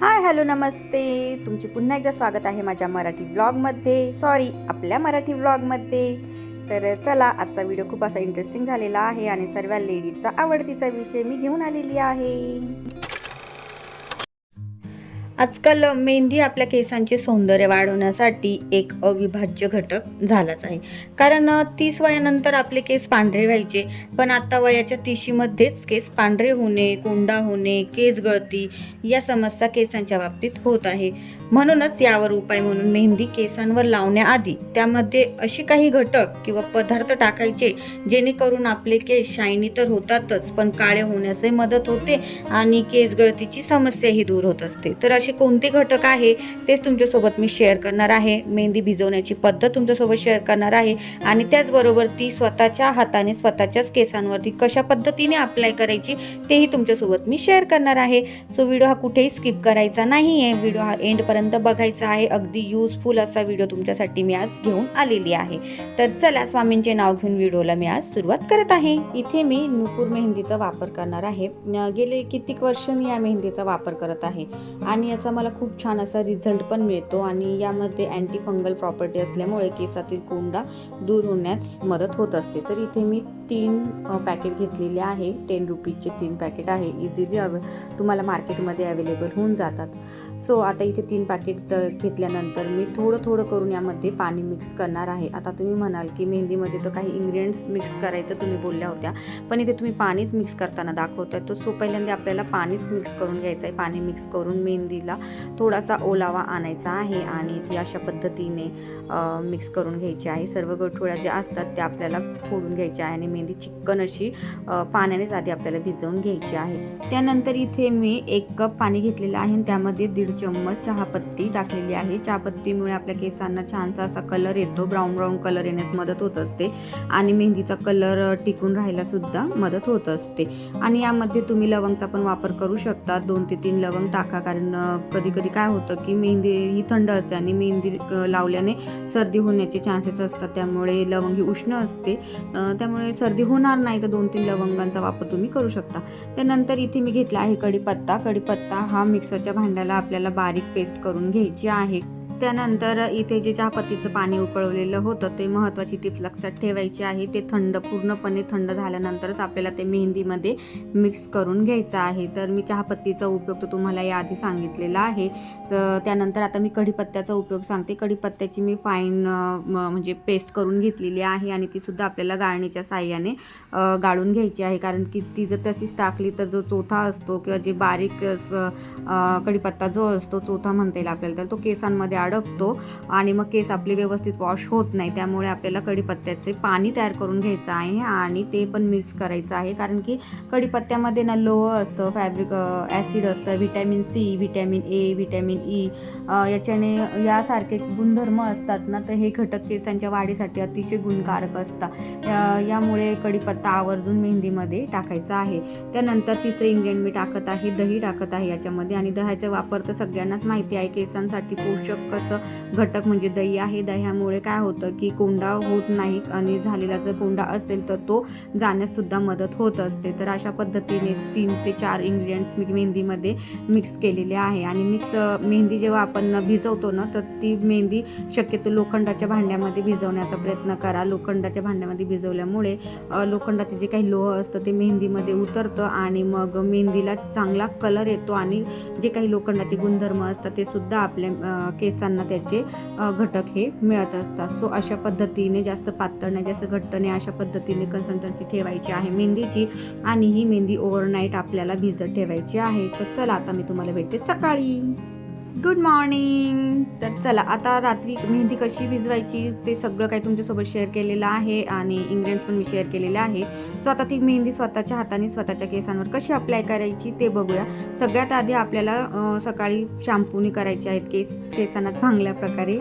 Hi hello नमस्ते. तुमचे पुन्हा एकदा स्वागत आहे माझ्या मराठी ब्लॉगमध्ये. सॉरी आपल्या मराठी ब्लॉगमध्ये. तर चला आजचा व्हिडिओ खूप असा इंटरेस्टिंग झालेला आहे आणि सर्व लेडीजचा आवडतीचा विषय मी घेऊन आलेली आहे. आजकाल मेहंदी आपल्या केसांचे सौंदर्य वाढवण्यासाठी एक अविभाज्य घटक झालाच आहे. कारण तीस वयानंतर आपले केस पांढरे व्हायचे पण आता वयाच्या तिशीमध्येच केस पांढरे होणे कोंडा होणे केस गळती या समस्या केसांच्या बाबतीत होत आहे. म्हणूनच यावर उपाय म्हणून मेहंदी केसांवर लावण्याआधी त्यामध्ये असे काही घटक किंवा पदार्थ टाकायचे जेणेकरून आपले केस शायनी तर होतातच पण काळे होण्यासही मदत होते आणि केस गळतीची समस्याही दूर होत असते. तर असे कोणते घटक आहे? तेच तुमच्यासोबत मी शेअर करणार आहे. मेहंदी भिजवण्याची पद्धत तुमच्यासोबत शेअर करणार आहे आणि त्याचबरोबर ती स्वतःच्या हाताने स्वतःच्याच केसांवरती कशा पद्धतीने अप्लाय करायची तेही तुमच्यासोबत मी शेअर करणार आहे. सो व्हिडिओ हा कुठेही स्किप करायचा नाही आहे व्हिडिओ हा एंडपर्यंत बघायचा आहे अगदी युजफुल असा व्हिडिओ तुमच्यासाठी मी आज घेऊन आलेली आहे. तर चला स्वामींचे नाव घेऊन व्हिडिओला मी आज सुरुवात करत आहे. इथे मी नुपूर मेहंदीचा वापर करणार आहे. गेले कित्येक वर्ष मी या मेहंदीचा वापर करत आहे. आणि याचा मला खूप छान असा रिझल्ट पण मिळतो आणि यामध्ये अँटी फंगल प्रॉपर्टी असल्यामुळे केसातील कोंडा दूर होण्यास मदत होत असते. तर इथे मी तीन पॅकेट घेतलेले आहे. टेन रुपीजचे तीन पॅकेट आहे. इझिली अवे तुम्हाला मार्केटमध्ये अवेलेबल होऊन जातात. सो आता इथे तीन पॅकेट घेतल्यानंतर मी थोडं थोडं करून यामध्ये पाणी मिक्स करणार आहे. आता तुम्ही म्हणाल की मेहंदीमध्ये तर काही इंग्रेडियंट्स मिक्स करायचं तुम्ही बोलल्या होत्या पण इथे तुम्ही पाणीच मिक्स करताना दाखवत आहे तर सो पहिल्यांदा आपल्याला पाणीच मिक्स करून घ्यायचं आहे. पाणी मिक्स करून मेहंदीला थोडासा ओलावा आणायचा आहे आणि ती अशा पद्धतीने मिक्स करून घ्यायची आहे. सर्व गठोळ्या ज्या असतात त्या आपल्याला फोडून घ्यायच्या आहे आणि मेहंदी चिकन अशी पाण्यानेच आधी आपल्याला भिजवून घ्यायची आहे. त्यानंतर इथे मी एक कप पाणी घेतलेलं आहे आणि त्यामध्ये दीड चम्मच चहापत्ती टाकलेली आहे. चहापत्तीमुळे आपल्या केसांना छानसा असा कलर येतो. ब्राऊन ब्राऊन कलर येण्यास मदत होत असते. आणि मेहंदीचा कलर टिकून राहायला सुद्धा मदत होत असते. आणि यामध्ये तुम्ही लवंगचा पण वापर करू शकता दोन ते तीन लवंग टाका. कारण कधी कधी काय होतं की मेहंदी ही थंड असते आणि मेहंदी लावल्याने सर्दी होण्याचे चान्सेस असतात. त्यामुळे लवंग ही उष्ण असते. त्यामुळे सर्दी होणार नाही तर दोन तीन लवंगांचा वापर तुम्ही करू शकता. त्यानंतर इथे मी घेतला आहे कढीपत्ता. कढीपत्ता हा मिक्सरच्या भांड्याला आपल्याला बारीक पेस्ट करून घ्यायची आहे. त्यानंतर इथे जे चहापत्तीचं पाणी उकळवलेलं होतं ते महत्त्वाची टिप्स लक्षात ठेवायची आहे. ते थंड पूर्णपणे थंड झाल्यानंतरच आपल्याला ते मेहंदीमध्ये मिक्स करून घ्यायचं आहे. तर मी चहापत्तीचा उपयोग तर तुम्हाला याआधी सांगितलेला आहे. तर त्यानंतर आता मी कढीपत्त्याचा उपयोग सांगते. कढीपत्त्याची मी फाईन म्हणजे पेस्ट करून घेतलेली आहे आणि ती सुद्धा आपल्याला गाळणीच्या साह्याने गाळून घ्यायची आहे. कारण की ती जर तशीच टाकली तर जो चोथा असतो किंवा जे बारीक कढीपत्ता जो असतो चोथा म्हणता येईल आपल्याला तर तो केसांमध्ये आड अडकतो आणि मग केस आपले व्यवस्थित वॉश होत नाही त्यामुळे आपल्याला कढीपत्त्याचे पाणी तयार करून घ्यायचं आहे आणि ते पण मिक्स करायचं आहे. कारण की कढीपत्त्यामध्ये ना लोह असतं फॅब्रिक ॲसिड असतं vitamin C vitamin A vitamin E याच्याने यासारखे गुणधर्म असतात ना तर हे घटक केसांच्या वाढीसाठी अतिशय गुणकारक असतात. यामुळे कढीपत्ता आवर्जून मेहंदीमध्ये टाकायचा आहे. त्यानंतर तिसरे इंग्रेडियंट मी टाकत आहे दही टाकत आहे याच्यामध्ये. आणि दह्याचा वापर तर सगळ्यांनाच माहिती आहे केसांसाठी पोषक महत्त्वाचं घटक म्हणजे दही आहे. दह्यामुळे काय होतं की कोंडा होत नाही आणि झालेला जर कोंडा असेल तर तो जाण्याससुद्धा मदत होत असते. तर अशा पद्धतीने तीन ते चार इंग्रेडियंट्स मी मेहंदीमध्ये मिक्स केलेले आहे. आणि मिक्स मेहंदी जेव्हा आपण भिजवतो ना तर ती मेहंदी शक्यतो लोखंडाच्या भांड्यामध्ये भिजवण्याचा प्रयत्न करा. लोखंडाच्या भांड्यामध्ये भिजवल्यामुळे लोखंडाचे जे काही लोह असतं ते मेहंदीमध्ये उतरतं आणि मग मेहंदीला चांगला कलर येतो आणि जे काही लोखंडाचे गुणधर्म असतात ते सुद्धा आपल्या केसांना त्यांना त्याचे घटक हे मिळत असतात. सो अशा पद्धतीने जास्त पातळ नाही जास्त घट्ट नाही अशा पद्धतीने कन्सल्टन्सी ठेवायची आहे मेहंदीची. आणि ही मेहंदी ओव्हरनाईट आपल्याला भिजत ठेवायची आहे. तर चला आता मी तुम्हाला भेटते सकाळी. गुड मॉर्निंग तर चला आता रात्री मेहंदी कशी भिजवायची ते सगळं काही तुमच्यासोबत शेअर केलेलं आहे आणि इंग्रेडियंट्स पण मी शेअर केलेले आहे. सो आता ती मेहंदी स्वतःच्या हाताने स्वतःच्या केसांवर कशी अप्लाय करायची ते बघूया. सगळ्यात आधी आपल्याला सकाळी शॅम्पूनी करायचे आहेत केस केसांना चांगल्या प्रकारे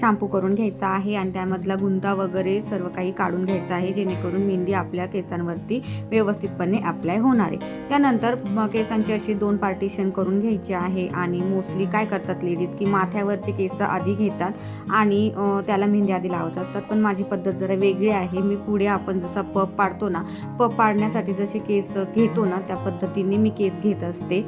शॅम्पू करून घ्यायचा आहे आणि त्यामधला गुंता वगैरे सर्व काही काढून घ्यायचं आहे जेणेकरून मेहंदी आपल्या केसांवरती व्यवस्थितपणे अप्लाय होणार आहे. त्यानंतर केसांची अशी दोन पार्टिशन करून घ्यायची आहे आणि मोस्टली काय करतात लेडीज की माथ्यावरचे केस आधी घेतात आणि त्याला मेहंदी आधी लावत असतात. पण माझी पद्धत जरा वेगळी आहे. मी पुढे आपण जसा पप पाडतो ना पप पाडण्यासाठी जसे केस घेतो ना त्या पद्धतीने मी केस घेत असते.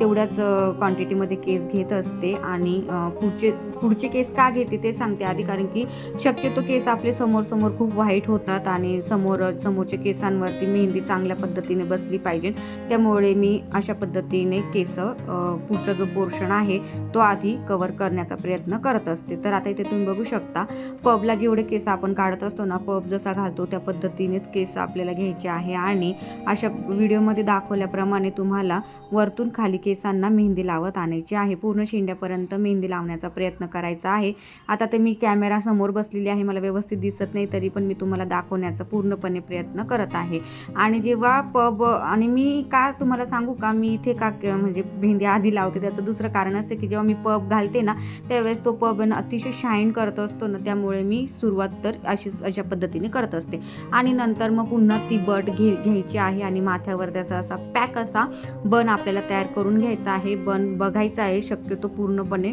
तेवढ्याच क्वांटिटीमध्ये केस घेत असते आणि पुढचे पुढचे केस का घेते ते सांगते आधी. कारण की शक्यतो केस आपले समोर समोर खूप वाईट होतात आणि समोर समोरच्या केसांवरती मेहंदी चांगल्या पद्धतीने बसली पाहिजे. त्यामुळे मी अशा पद्धतीने केस पुढचा जो पोर्शन आहे तो आधी कवर करण्याचा प्रयत्न करत असते. तर आता इथे तुम्ही बघू शकता पबला जेवढे केस आपण काढत असतो ना पब जसा घालतो त्या पद्धतीनेच केस आपल्याला घ्यायचे आहे. आणि अशा व्हिडिओमध्ये दाखवल्याप्रमाणे तुम्हाला वरतून खाली केसांना मेहंदी लावत आणायची आहे. पूर्ण शेंड्यापर्यंत मेहंदी लावण्याचा प्रयत्न करायचा आहे. आता ते मी कॅमेरा समोर बसलेली आहे. मला व्यवस्थित दिसत नाही तरी पण मी तुम्हाला दाखवण्याचा पूर्णपणे प्रयत्न करत आहे. आणि जेव्हा पब आणि मी का तुम्हाला सांगू का? मी इथे का म्हणजे मेहंदी आधी लावते त्याचं दुसरं कारण असं की की जेव्हा मी पब घालते ना त्यावेळेस तो पब आहे ना अतिशय शाईन करत असतो ना त्यामुळे मी सुरुवात तर अशीच अशा पद्धतीने करत असते. आणि नंतर मग पुन्हा ती बट घे घ्यायची आहे आणि माथ्यावर त्याचा असा पॅक असा बन आपल्याला तयार करून घ्यायचा आहे. बन बघायचा आहे शक्यतो पूर्णपणे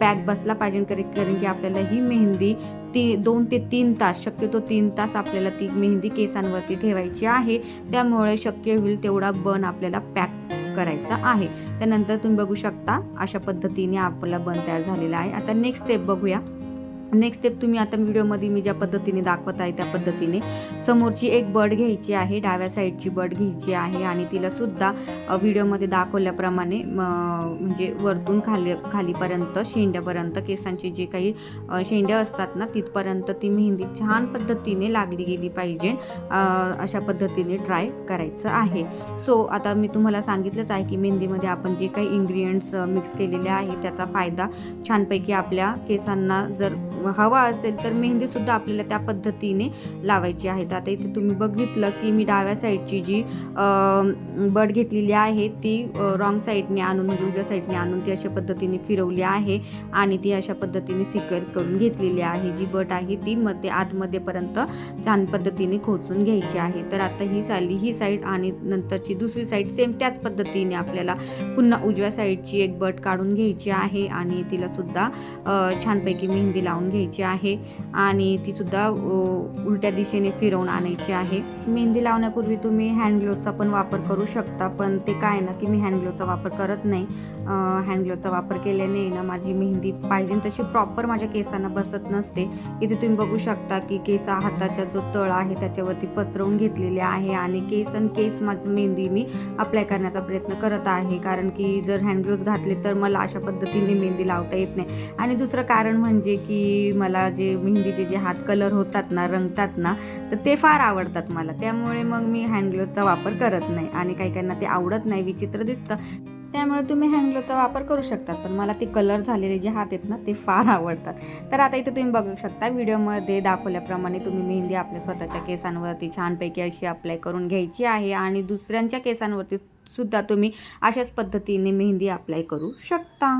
पॅक बसला पाहिजे कारण की आपल्याला ही मेहंदी ती दोन ते तीन तास शक्यतो तीन तास आपल्याला ती मेहंदी केसांवरती ठेवायची आहे. त्यामुळे शक्य होईल तेवढा बन आपल्याला पॅक करायचा आहे. त्यानंतर तुम्ही बघू शकता अशा पद्धतीने आपला बन तयार झालेला आहे. आता नेक्स्ट स्टेप बघूया. नेक्स्ट स्टेप तुम्ही आता व्हिडिओमध्ये मी ज्या पद्धतीने दाखवत आहे त्या पद्धतीने समोरची एक बड घ्यायची आहे डाव्या साईडची बड घ्यायची आहे आणि तिला सुद्धा व्हिडिओमध्ये दाखवल्याप्रमाणे म्हणजे वरतून खाली खालीपर्यंत शेंड्यापर्यंत केसांचे जे काही शेंड्या असतात ना तिथपर्यंत ती मेहंदी छान पद्धतीने लागली गेली पाहिजे अशा पद्धतीने ट्राय करायचं आहे. सो आता मी तुम्हाला सांगितलंच आहे की मेहंदीमध्ये आपण जे काही इन्ग्रिडियंट्स मिक्स केलेले आहे त्याचा फायदा छानपैकी आपल्या केसांना जर हवा असेल तर मेहंदीसुद्धा आपल्याला त्या पद्धतीने लावायची आहे. आता इथे तुम्ही बघितलं की मी डाव्या साईडची जी बड घेतलेली आहे ती रॉंग साईडने आणून म्हणजे उजव्या साईडने आणून ती अशा पद्धतीने फिरवली आहे आणि ती अशा पद्धतीने सिकर करून घेतलेली आहे. जी बट आहे ती मध्ये आतमध्येपर्यंत छान पद्धतीने खोचून घ्यायची आहे. तर आता ही साली ही साईड आणि नंतरची दुसरी साईड सेम त्याच पद्धतीने आपल्याला पुन्हा उजव्या साईडची एक बट काढून घ्यायची आहे आणि तिला सुद्धा छानपैकी मेहंदी लावून घ्यायची आहे आणि तीसुद्धा उलट्या दिशेने फिरवून आणायची आहे. मेहंदी लावण्यापूर्वी तुम्ही हँडग्लोवचा पण वापर करू शकता पण ते काय ना की मी हँडग्लोवचा वापर करत नाही. हँडग्लोवचा वापर केल्याने ना माझी मेहंदी पाहिजे तशी प्रॉपर माझ्या केसांना बसत नसते. इथे तुम्ही बघू शकता की केस हाताचा जो तळ आहे त्याच्यावरती पसरवून घेतलेले आहे आणि केस आणि केस माझी मेहंदी मी अप्लाय करण्याचा प्रयत्न करत आहे. कारण की जर हँडग्लोव्ज घातले तर मला अशा पद्धतीने मेहंदी लावता येत नाही. आणि दुसरं कारण म्हणजे की मला जे मेहंदीचे जे हात कलर होतात ना रंगतात ना तर ते फार आवडतात मला. त्यामुळे मग मी हँडग्लोजचा वापर करत नाही आणि काही काहींना ते आवडत नाही विचित्र दिसतं. त्यामुळे तुम्ही हँडग्लोचा वापर करू शकतात पण मला ते कलर झालेले जे हात आहेत ना ते फार आवडतात. तर आता इथे तुम्ही बघू शकता व्हिडिओमध्ये दाखवल्याप्रमाणे तुम्ही मेहंदी आपल्या स्वतःच्या केसांवरती छानपैकी अशी अप्लाय करून घ्यायची आहे आणि दुसऱ्यांच्या केसांवरती सुद्धा तुम्ही अशाच पद्धतीने मेहंदी अप्लाय करू शकता.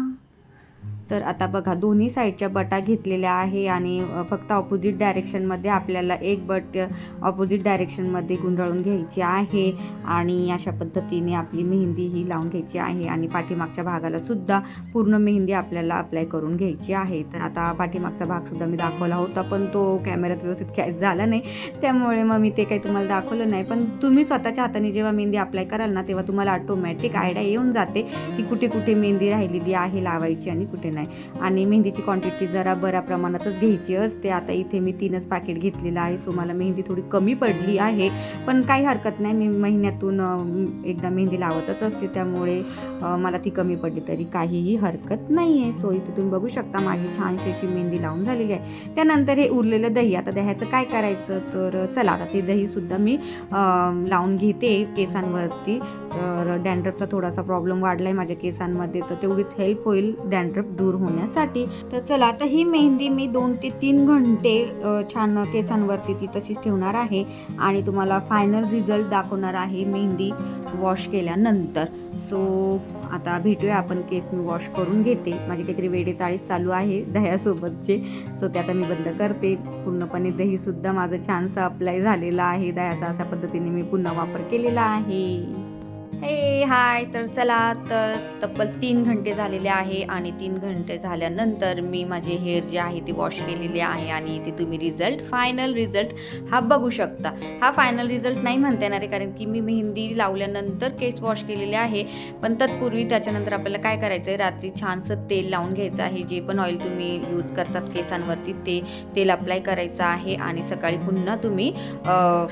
तर आता बघा दोन्ही साईडच्या बटा घेतलेल्या आहे आणि फक्त ऑपोजिट डायरेक्शनमध्ये आपल्याला एक बट ऑपोजिट डायरेक्शनमध्ये गुंडाळून घ्यायची आहे आणि अशा पद्धतीने आपली मेहंदी ही लावून घ्यायची आहे आणि पाठीमागच्या भागाला सुद्धा पूर्ण मेहंदी आपल्याला अप्लाय करून घ्यायची आहे. तर आता पाठीमागचा भागसुद्धा मी दाखवला होता पण तो कॅमेऱ्यात व्यवस्थित कॅच झाला नाही. त्यामुळे मग मी ते काही तुम्हाला दाखवलं नाही. पण तुम्ही स्वतःच्या हाताने जेव्हा मेहंदी अप्लाय कराल ना तेव्हा तुम्हाला ऑटोमॅटिक आयडिया येऊन जाते की कुठे कुठे मेहंदी राहिलेली आहे लावायची आणि कुठे नाही. आणि मेहंदीची क्वांटिटी जरा बऱ्या प्रमाणातच घ्यायची असते. आता इथे मी तीनच पॅकेट घेतलेलं आहे सो मला मेहंदी थोडी कमी पडली आहे. पण काही हरकत नाही मी महिन्यातून एकदा मेहंदी लावतच असते. त्यामुळे मला ती कमी पडली तरी काहीही हरकत नाही आहे सो इथे तुम्ही बघू शकता माझी छानशी अशी मेहंदी लावून झालेली आहे. त्यानंतर हे उरलेलं दही आता दह्याचं काय करायचं? तर चला आता ते दहीसुद्धा मी लावून घेते केसांवरती. तर डॅन्ड्रफचा थोडासा प्रॉब्लेम वाढला आहे माझ्या केसांमध्ये तर तेवढीच हेल्प होईल डॅन्ड्रफ दूर दूर होण्यासाठी. तर चला तर ही मेहंदी मी दोन ते तीन घंटे छान केसांवरती ती तशीच ठेवणार आहे. आणि तुम्हाला फायनल रिझल्ट दाखवणार आहे मेहंदी वॉश केल्यानंतर. सो आता भेटूया आपण केस मी वॉश करून घेते. माझी काहीतरी वेडेचाळीस चालू आहे दह्यासोबतचे. सो ते आता मी बंद करते. पूर्णपणे दहीसुद्धा माझं छानसं अप्लाय झालेलं आहे. दह्याचा अशा पद्धतीने मी पुन्हा वापर केलेला आहे. हे हाय. तर चला तर तब्बल तीन घंटे झालेले आहे आणि तीन घंटे झाल्यानंतर मी माझे हेअर जे आहे ते वॉश केलेले आहे आणि इथे तुम्ही रिझल्ट फायनल रिझल्ट हा बघू शकता. हा फायनल रिझल्ट नाही म्हणता येणार आहे कारण की मी मेहंदी लावल्यानंतर केस वॉश केलेले आहे. पण तत्पूर्वी त्याच्यानंतर आपल्याला काय करायचं आहे रात्री छानसं तेल लावून घ्यायचं आहे. जे पण ऑइल तुम्ही यूज करतात केसांवरती ते तेल अप्लाय करायचं आहे आणि सकाळी पुन्हा तुम्ही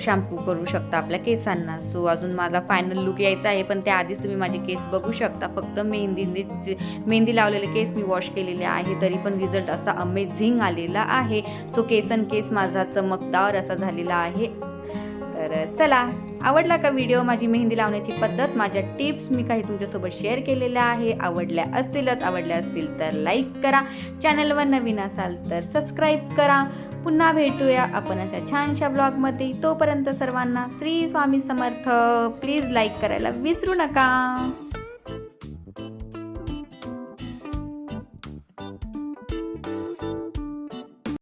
शॅम्पू करू शकता आपल्या केसांना. सो अजून माझा फायनल लुक यायचा आहे पण त्याआधीच तुम्ही माझे केस बघू शकता. फक्त मेहंदीने मेहंदी लावलेले केस मी वॉश केलेले आहे तरी पण रिझल्ट असा अमेझिंग आलेला आहे. सो केसन केस माझा चमकदार असा झालेला आहे. तर चला. आवडला का व्हिडिओ माझी मेहंदी लावण्याची पद्धत माझ्या टिप्स मी काही तुमच्यासोबत शेअर केलेल्या आहे. आवडल्या असतीलच आवडल्या असतील तर लाईक करा. चॅनलवर नवीन असाल तर सबस्क्राईब करा. पुन्हा भेटूया आपण अशा छानशा ब्लॉगमध्ये तोपर्यंत सर्वांना श्री स्वामी समर्थ. प्लीज लाईक करायला विसरू नका.